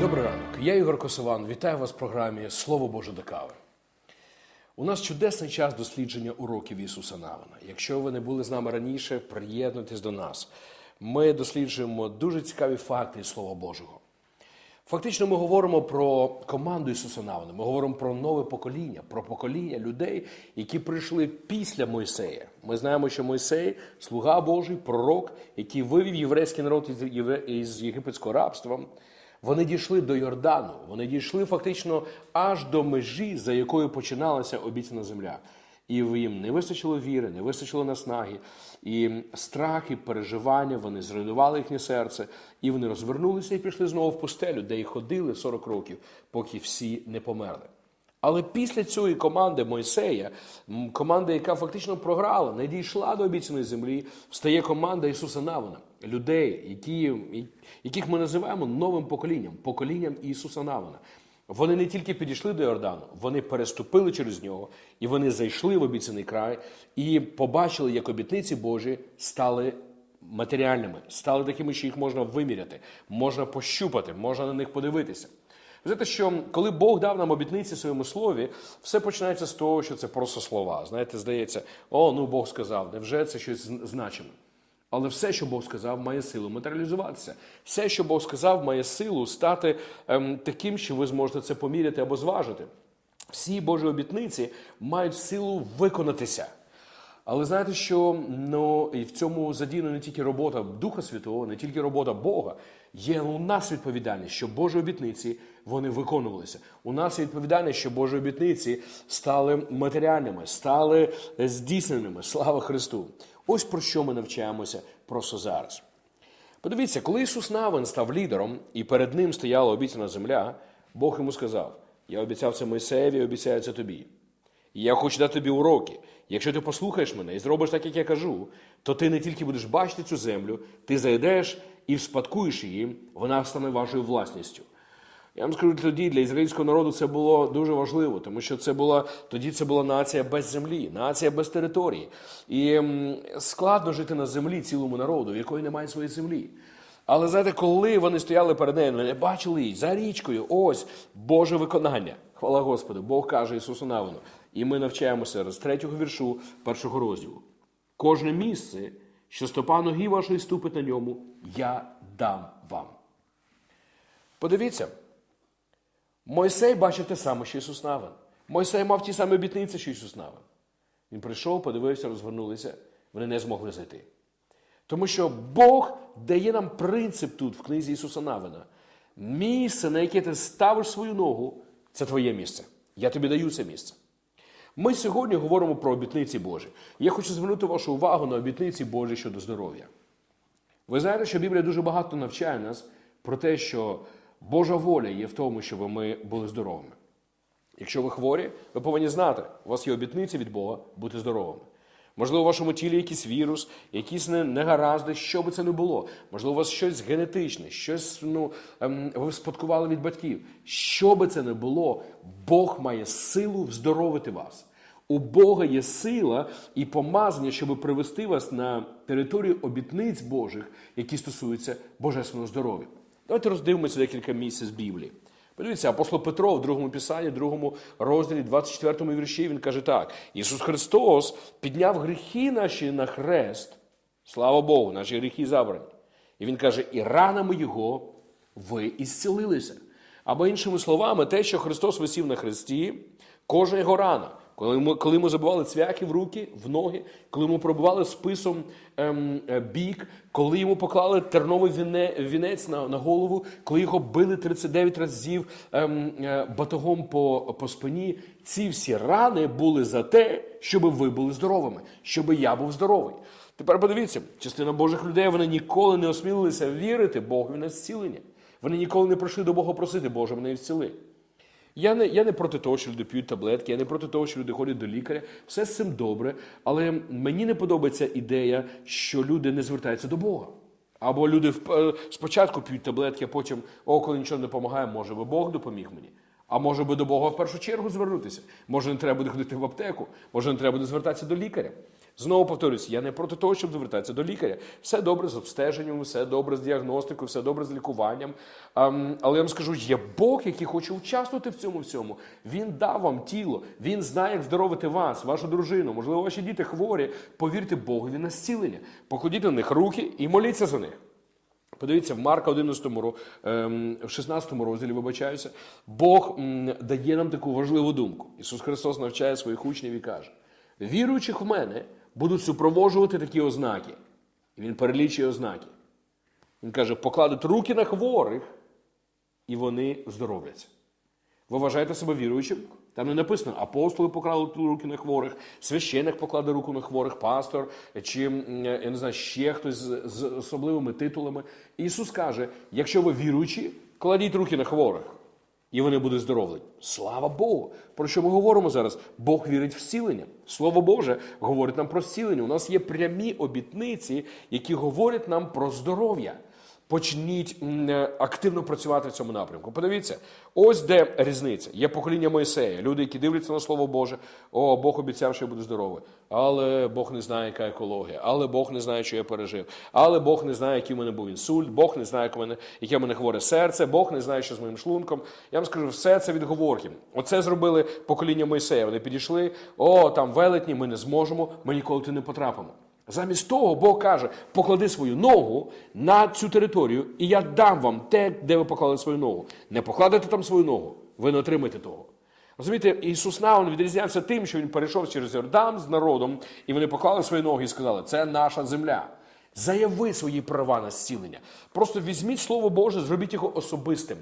Добрий ранок. Я Ігор Косован. Вітаю вас в програмі Слово Боже до кави. У нас чудесний час дослідження уроків Ісуса Навина. Якщо ви не були з нами раніше, приєднуйтесь до нас. Ми досліджуємо дуже цікаві факти Слова Божого. Фактично, ми говоримо про команду Ісуса Навина. Ми говоримо про нове покоління, про покоління людей, які прийшли після Мойсея. Ми знаємо, що Мойсей слуга Божий, пророк, який вивів єврейський народ із єгипетського рабства. Вони дійшли до Йордану, вони дійшли фактично аж до межі, за якою починалася обіцяна земля. І їм не вистачило віри, не вистачило наснаги, і страх, і переживання вони зруйнували їхнє серце, і вони розвернулися і пішли знову в пустелю, де і ходили 40 років, поки всі не померли. Але після цієї команди Мойсея, команда, яка фактично програла, не дійшла до обіцяної землі, встає команда Ісуса Навина, людей, які, яких ми називаємо новим поколінням, поколінням Ісуса Навина. Вони не тільки підійшли до Йордану, вони переступили через нього, і вони зайшли в обіцяний край і побачили, як обітниці Божі стали матеріальними, стали такими, що їх можна виміряти, можна пощупати, можна на них подивитися. Ви знаєте, що коли Бог дав нам обітниці в своєму слові, все починається з того, що це просто слова. Знаєте, здається, о, ну Бог сказав, невже це щось зн- значиме? Але все, що Бог сказав, має силу матеріалізуватися. Все, що Бог сказав, має силу стати ем, таким, що ви зможете це поміряти або зважити. Всі Божі обітниці мають силу виконатися. Але знаєте, що ну, і в цьому задіяна не тільки робота Духа Святого, не тільки робота Бога. Є у нас відповідальність, що Божі обітниці вони виконувалися. У нас відповідальність, що Божі обітниці стали матеріальними, стали здійсненими. Слава Христу! Ось про що ми навчаємося просто зараз. Подивіться, коли Ісус Навин став лідером, і перед ним стояла обіцяна земля, Бог йому сказав: Я обіцяв це Мойсеєві, обіцяю це тобі. Я хочу дати тобі уроки. Якщо ти послухаєш мене і зробиш так, як я кажу, то ти не тільки будеш бачити цю землю, ти зайдеш і вспадкуєш її, вона стане вашою власністю. Я вам скажу тоді для ізраїльського народу це було дуже важливо, тому що це була тоді це була нація без землі, нація без території. І складно жити на землі цілому народу, в якої немає своєї землі. Але знаєте, коли вони стояли перед нею, вони бачили її за річкою, ось Боже виконання. Хвала Господу, Бог каже Ісусу Навину. І ми навчаємося з третього віршу першого розділу. Кожне місце, що стопа ноги вашої ступить на ньому, я дам вам. Подивіться, Мойсей бачив те саме, що Ісус Навин. Мойсей мав ті самі обітниці, що Ісус Навин. Він прийшов, подивився, розвернулися, вони не змогли зайти. Тому що Бог дає нам принцип тут, в книзі Ісуса Навина. Місце, на яке ти ставиш свою ногу, це твоє місце. Я тобі даю це місце. Ми сьогодні говоримо про обітниці Божі. Я хочу звернути вашу увагу на обітниці Божі щодо здоров'я. Ви знаєте, що Біблія дуже багато навчає нас про те, що Божа воля є в тому, щоб ми були здоровими. Якщо ви хворі, ви повинні знати, у вас є обітниці від Бога бути здоровими. Можливо, у вашому тілі якийсь вірус, якісь негаразди, що би це не було. Можливо, у вас щось генетичне, щось ну, ем, ви спадкували від батьків. Що би це не було, Бог має силу вздоровити вас. У Бога є сила і помазання, щоб привести вас на територію обітниць Божих, які стосуються божественного здоров'я. Давайте роздивимося декілька місць з Біблії. Подивіться, апостол Петро в другому писанні, в другому розділі, 24 вірші, він каже так: Ісус Христос підняв гріхи наші на хрест. Слава Богу, наші гріхи забрані. І він каже: і ранами Його ви ісцілилися. Або іншими словами, те, що Христос висів на хресті, кожна його рана, коли ми, коли ми забивали цвяхи в руки, в ноги, коли ми пробивали списом ем, е, бік, коли йому поклали терновий віне, вінець на, на голову, коли його били 39 разів ем, е, батогом по, по спині, ці всі рани були за те, щоб ви були здоровими, щоб я був здоровий. Тепер подивіться, частина Божих людей вони ніколи не осмілилися вірити Богові на зцілення. Вони ніколи не прийшли до Бога просити, Боже, мене зціли. Я не, я не проти того, що люди п'ють таблетки, я не проти того, що люди ходять до лікаря. Все з цим добре. Але мені не подобається ідея, що люди не звертаються до Бога. Або люди е, спочатку п'ють таблетки, а потім, о, коли нічого не допомагає, може би Бог допоміг мені. А може би до Бога в першу чергу звернутися? Може, не треба буде ходити в аптеку, може, не треба буде звертатися до лікаря. Знову повторюсь, я не проти того, щоб звертатися до лікаря. Все добре з обстеженням, все добре з діагностикою, все добре з лікуванням. Ам, але я вам скажу, є Бог, який хоче участвувати в цьому всьому. Він дав вам тіло, він знає, як здоровити вас, вашу дружину. Можливо, ваші діти хворі. Повірте Богові на зцілення. Покладіть на них руки і моліться за них. Подивіться, в Марка 11, ем, в 16 розділі, вибачаюся, Бог дає нам таку важливу думку. Ісус Христос навчає своїх учнів і каже: віруючих в мене будуть супроводжувати такі ознаки. І він перелічує ознаки. Він каже: покладуть руки на хворих, і вони здоровляться. Ви вважаєте себе віруючим? Там не написано, апостоли поклали руки на хворих, священик покладе руку на хворих, пастор, чи я не знаю, ще хтось з, з особливими титулами. Ісус каже: якщо ви віруючі, кладіть руки на хворих, і вони будуть здоровлені. Слава Богу! Про що ми говоримо зараз? Бог вірить в зцілення. Слово Боже говорить нам про зцілення. У нас є прямі обітниці, які говорять нам про здоров'я. Почніть е, активно працювати в цьому напрямку. Подивіться, ось де різниця. Є покоління Моїсея, люди, які дивляться на Слово Боже. О, Бог обіцяв, що я буду здоровий. Але Бог не знає, яка екологія, але Бог не знає, що я пережив. Але Бог не знає, який в мене був інсульт, Бог не знає, яке в мене, яке в мене хворе серце, Бог не знає, що з моїм шлунком. Я вам скажу, все це відговорки. Оце зробили покоління Моїсея. Вони підійшли, о, там велетні, ми не зможемо, ми ніколи туди не потрапимо. Замість того, Бог каже: поклади свою ногу на цю територію, і я дам вам те, де ви поклали свою ногу. Не покладете там свою ногу, ви не отримаєте того. Розумієте, Ісус Навин відрізнявся тим, що Він перейшов через Йордан з народом, і вони поклали свої ноги і сказали, це наша земля. Заяви свої права на зцілення. Просто візьміть Слово Боже, зробіть його особистим.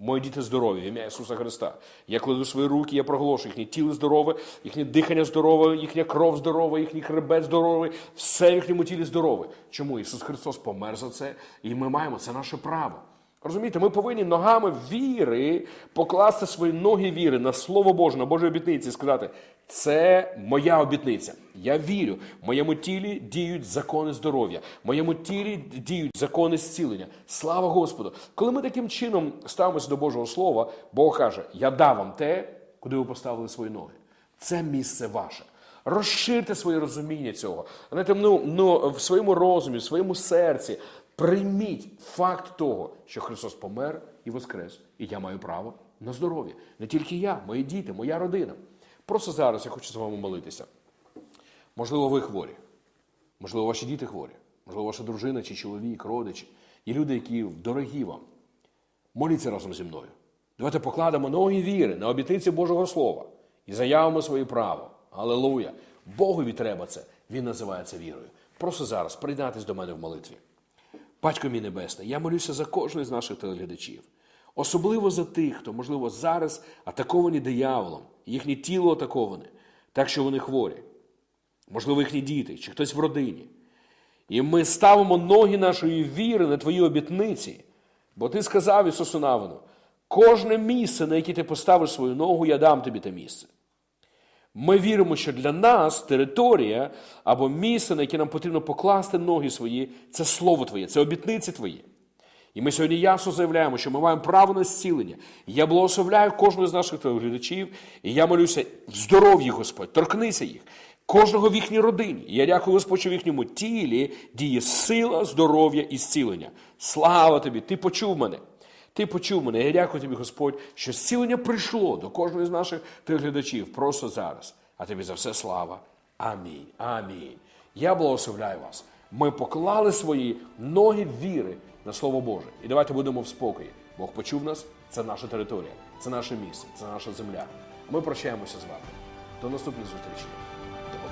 Мої діти здорові, ім'я Ісуса Христа. Я кладу свої руки, я проголошую їхнє тіло здорове, їхнє дихання здорове, їхня кров здорова, їхній хребет здоровий, все в їхньому тілі здорове. Чому Ісус Христос помер за це? І ми маємо це наше право. Розумієте, ми повинні ногами віри покласти свої ноги віри на Слово Боже, на Божі обітниці і сказати: це моя обітниця. Я вірю, в моєму тілі діють закони здоров'я, в моєму тілі діють закони зцілення. Слава Господу! Коли ми таким чином ставимося до Божого Слова, Бог каже: Я дав вам те, куди ви поставили свої ноги. Це місце ваше. Розширте своє розуміння цього. Знаєте, ну, ну, в своєму розумі, в своєму серці прийміть факт того, що Христос помер і воскрес, і я маю право на здоров'я. Не тільки я, мої діти, моя родина. Просто зараз я хочу з вами молитися. Можливо, ви хворі, можливо, ваші діти хворі, можливо, ваша дружина чи чоловік, родичі. Є люди, які дорогі вам. Моліться разом зі мною. Давайте покладемо ноги віри на обітниці Божого Слова і заявимо своє право. Алелуя! Богові треба це. Він називає це вірою. Просто зараз приєднатись до мене в молитві. Батько мій Небесний, я молюся за кожного з наших телеглядачів. Особливо за тих, хто, можливо, зараз атаковані дияволом, їхнє тіло атаковане, так що вони хворі. Можливо, їхні діти чи хтось в родині. І ми ставимо ноги нашої віри на твої обітниці. Бо ти сказав Ісусу Навину, кожне місце, на яке ти поставиш свою ногу, я дам тобі те місце. Ми віримо, що для нас територія або місце, на яке нам потрібно покласти ноги свої, це слово Твоє, це обітниці Твої. І ми сьогодні ясно заявляємо, що ми маємо право на зцілення. Я благословляю кожного з наших телеглядачів, і я молюся в здоров'ї, Господь, торкнися їх, кожного в їхній родині. Я дякую, Господь, що в їхньому тілі діє сила, здоров'я і зцілення. Слава тобі! Ти почув мене. Ти почув мене. Я дякую тобі, Господь, що зцілення прийшло до кожного з наших телеглядачів просто зараз. А тобі за все слава. Амінь. Амінь. Я благословляю вас. Ми поклали свої ноги віри на Слово Боже. І давайте будемо в спокої. Бог почув нас, це наша територія, це наше місце, це наша земля. Ми прощаємося з вами. До наступних зустрічей.